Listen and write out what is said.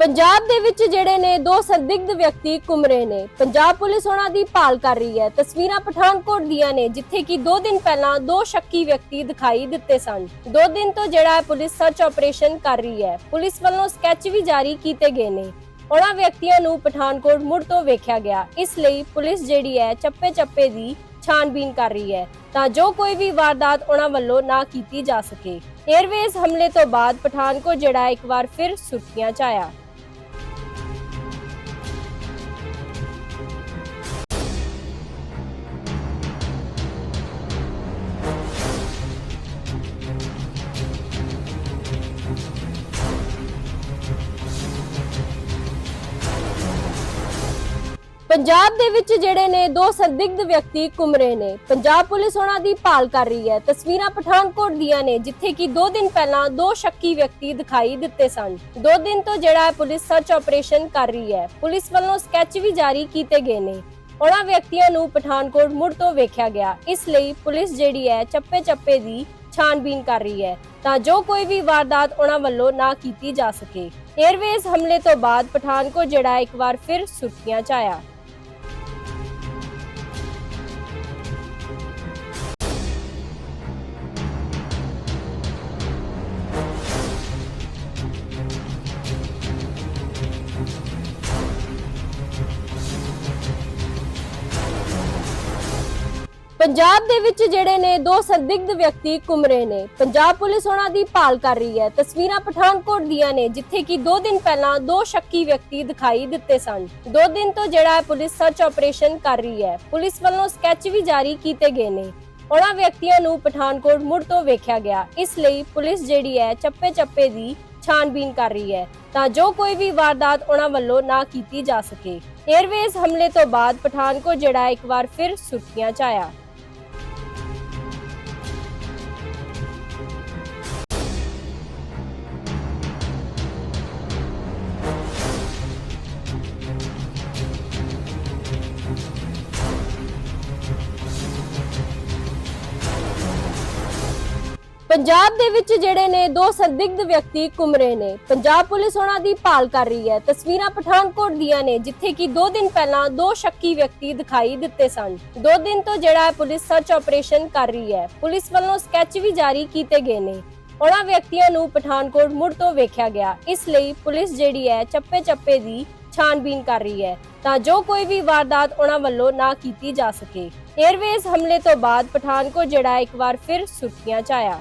ਪੰਜਾਬ ਦੇ ਵਿੱਚ ਜਿਹੜੇ ਨੇ ਦੋ ਸੰਦਿਗਧ ਵਿਅਕਤੀ ਘੁੰਮ ਰਹੇ ਨੇ। ਪੰਜਾਬ ਪੁਲਿਸ ਉਹਨਾਂ ਦੀ ਭਾਲ ਕਰ ਰਹੀ ਹੈ। ਤਸਵੀਰਾਂ ਪਠਾਨਕੋਟ ਦੀਆਂ ਨੇ, ਜਿੱਥੇ ਕਿ 2 ਦਿਨ ਪਹਿਲਾਂ ਦੋ ਸ਼ੱਕੀ ਵਿਅਕਤੀ ਦਿਖਾਈ ਦਿੱਤੇ ਸਨ। 2 ਦਿਨ ਤੋਂ ਜਿਹੜਾ ਹੈ ਪੁਲਿਸ ਸਰਚ ਆਪਰੇਸ਼ਨ ਕਰ ਰਹੀ ਹੈ। ਪੁਲਿਸ ਵੱਲੋਂ ਸਕੈਚ ਵੀ ਜਾਰੀ ਕੀਤੇ ਗਏ ਨੇ। ਉਹਨਾਂ ਵਿਅਕਤੀਆਂ ਨੂੰ ਪਠਾਨਕੋਟ ਮੁੜ ਤੋਂ ਵੇਖਿਆ ਗਿਆ। ਇਸ ਲਈ ਪੁਲਿਸ ਜਿਹੜੀ ਹੈ ਚੱਪੇ ਚੱਪੇ ਦੀ ਛਾਣਬੀਨ ਕਰ ਰਹੀ ਹੈ। ਤਾਂ ਜੋ ਕੋਈ ਵੀ ਵਾਰਦਾਤ ਉਹਨਾਂ ਵੱਲੋਂ ਨਾ ਕੀਤੀ ਜਾ ਸਕੇ। 에ਅਰਵੇਜ਼ ਹਮਲੇ ਤੋਂ ਬਾਅਦ ਪਠਾਨਕੋਟ ਜਿਹੜਾ ਹੈ ਇੱਕ ਵਾਰ ਫਿਰ ਸੁਰਖੀਆਂ 'ਚ ਆਇਆ। ਪੰਜਾਬ ਦੇ ਵਿੱਚ ਜਿਹੜੇ ਨੇ ਦੋ ਸੰਦਿਗਧ ਵਿਅਕਤੀ ਘੁੰਮ ਰਹੇ ਨੇ। ਪੰਜਾਬ ਪੁਲਿਸ ਉਹਨਾਂ ਦੀ ਭਾਲ ਕਰ ਰਹੀ ਹੈ। ਤਸਵੀਰਾਂ ਪਠਾਨਕੋਟ ਦੀਆਂ ਨੇ, ਜਿੱਥੇ ਕਿ 2 ਦਿਨ ਪਹਿਲਾਂ ਦੋ ਸ਼ੱਕੀ ਵਿਅਕਤੀ ਦਿਖਾਈ ਦਿੱਤੇ ਸਨ। 2 ਦਿਨ ਤੋਂ ਜਿਹੜਾ ਹੈ ਪੁਲਿਸ ਸਰਚ ਆਪਰੇਸ਼ਨ ਕਰ ਰਹੀ ਹੈ। ਪੁਲਿਸ ਵੱਲੋਂ ਸਕੈਚ ਵੀ ਜਾਰੀ ਕੀਤੇ ਗਏ ਨੇ। ਉਹਨਾਂ ਵਿਅਕਤੀਆਂ ਨੂੰ ਪਠਾਨਕੋਟ ਮੁੜ ਤੋਂ ਵੇਖਿਆ ਗਿਆ। ਇਸ ਲਈ ਪੁਲਿਸ ਜਿਹੜੀ ਹੈ ਚੱਪੇ ਚੱਪੇ ਦੀ ਛਾਣਬੀਨ ਕਰ ਰਹੀ ਹੈ। ਤਾਂ ਜੋ ਕੋਈ ਵੀ ਵਾਰਦਾਤ ਉਹਨਾਂ ਵੱਲੋਂ ਨਾ ਕੀਤੀ ਜਾ ਸਕੇ। 에ਅਰਵੇਜ਼ ਹਮਲੇ ਤੋਂ ਬਾਅਦ ਪਠਾਨਕੋਟ ਜਿਹੜਾ ਹੈ ਇੱਕ ਵਾਰ ਫਿਰ ਸੁਰਖੀਆਂ 'ਚ ਆਇਆ। ਪੰਜਾਬ ਦੇ ਵਿੱਚ ਜਿਹੜੇ ਨੇ ਦੋ ਸੰਦਿਗਧ ਵਿਅਕਤੀ ਘੁੰਮ ਰਹੇ ਨੇ। ਪੰਜਾਬ ਪੁਲਿਸ ਉਹਨਾਂ ਦੀ ਭਾਲ ਕਰ ਰਹੀ ਹੈ। ਤਸਵੀਰਾਂ ਪਠਾਨਕੋਟ ਦੀਆਂ ਨੇ, ਜਿੱਥੇ ਕਿ 2 ਦਿਨ ਪਹਿਲਾਂ ਦੋ ਸ਼ੱਕੀ ਵਿਅਕਤੀ ਦਿਖਾਈ ਦਿੱਤੇ ਸਨ। 2 ਦਿਨ ਤੋਂ ਜਿਹੜਾ ਹੈ ਪੁਲਿਸ ਸਰਚ ਆਪਰੇਸ਼ਨ ਕਰ ਰਹੀ ਹੈ। ਪੁਲਿਸ ਵੱਲੋਂ ਸਕੈਚ ਵੀ ਜਾਰੀ ਕੀਤੇ ਗਏ ਨੇ। ਉਹਨਾਂ ਵਿਅਕਤੀਆਂ ਨੂੰ ਪਠਾਨਕੋਟ ਮੁੜ ਤੋਂ ਵੇਖਿਆ ਗਿਆ। ਇਸ ਲਈ ਪੁਲਿਸ ਜਿਹੜੀ ਹੈ ਚੱਪੇ ਚੱਪੇ ਦੀ ਛਾਣਬੀਨ ਕਰ ਰਹੀ ਹੈ। ਤਾਂ ਜੋ ਕੋਈ ਵੀ ਵਾਰਦਾਤ ਉਹਨਾਂ ਵੱਲੋਂ ਨਾ ਕੀਤੀ ਜਾ ਸਕੇ। 에ਅਰਵੇਜ਼ ਹਮਲੇ ਤੋਂ ਬਾਅਦ ਪਠਾਨਕੋਟ ਜਿਹੜਾ ਹੈ ਇੱਕ ਵਾਰ ਫਿਰ ਸੁਰਖੀਆਂ 'ਚ ਆਇਆ। ਪੰਜਾਬ ਦੇ ਵਿੱਚ ਜਿਹੜੇ ਨੇ ਦੋ ਸੰਦਿਗਧ ਵਿਅਕਤੀ ਘੁੰਮ ਰਹੇ ਨੇ। ਪੰਜਾਬ ਪੁਲਿਸ ਉਹਨਾਂ ਦੀ ਭਾਲ ਕਰ ਰਹੀ ਹੈ। ਤਸਵੀਰਾਂ ਪਠਾਨਕੋਟ ਦੀਆਂ ਨੇ, ਜਿੱਥੇ ਕਿ 2 ਦਿਨ ਪਹਿਲਾਂ ਦੋ ਸ਼ੱਕੀ ਵਿਅਕਤੀ ਦਿਖਾਈ ਦਿੱਤੇ ਸਨ। 2 ਦਿਨ ਤੋਂ ਜਿਹੜਾ ਹੈ ਪੁਲਿਸ ਸਰਚ ਆਪਰੇਸ਼ਨ ਕਰ ਰਹੀ ਹੈ। ਪੁਲਿਸ ਵੱਲੋਂ ਸਕੈਚ ਵੀ ਜਾਰੀ ਕੀਤੇ ਗਏ ਨੇ। ਉਹਨਾਂ ਵਿਅਕਤੀਆਂ ਨੂੰ ਪਠਾਨਕੋਟ ਮੁੜ ਤੋਂ ਵੇਖਿਆ ਗਿਆ। ਇਸ ਲਈ ਪੁਲਿਸ ਜਿਹੜੀ ਹੈ ਚੱਪੇ ਚੱਪੇ ਦੀ ਛਾਣਬੀਨ ਕਰ ਰਹੀ ਹੈ। ਤਾਂ ਜੋ ਕੋਈ ਵੀ ਵਾਰਦਾਤ ਉਹਨਾਂ ਵੱਲੋਂ ਨਾ ਕੀਤੀ ਜਾ ਸਕੇ। 에ਅਰਵੇਜ਼ ਹਮਲੇ ਤੋਂ ਬਾਅਦ ਪਠਾਨਕੋਟ ਜਿਹੜਾ ਹੈ ਇੱਕ ਵਾਰ ਫਿਰ ਸੁਰਖੀਆਂ 'ਚ ਆਇਆ।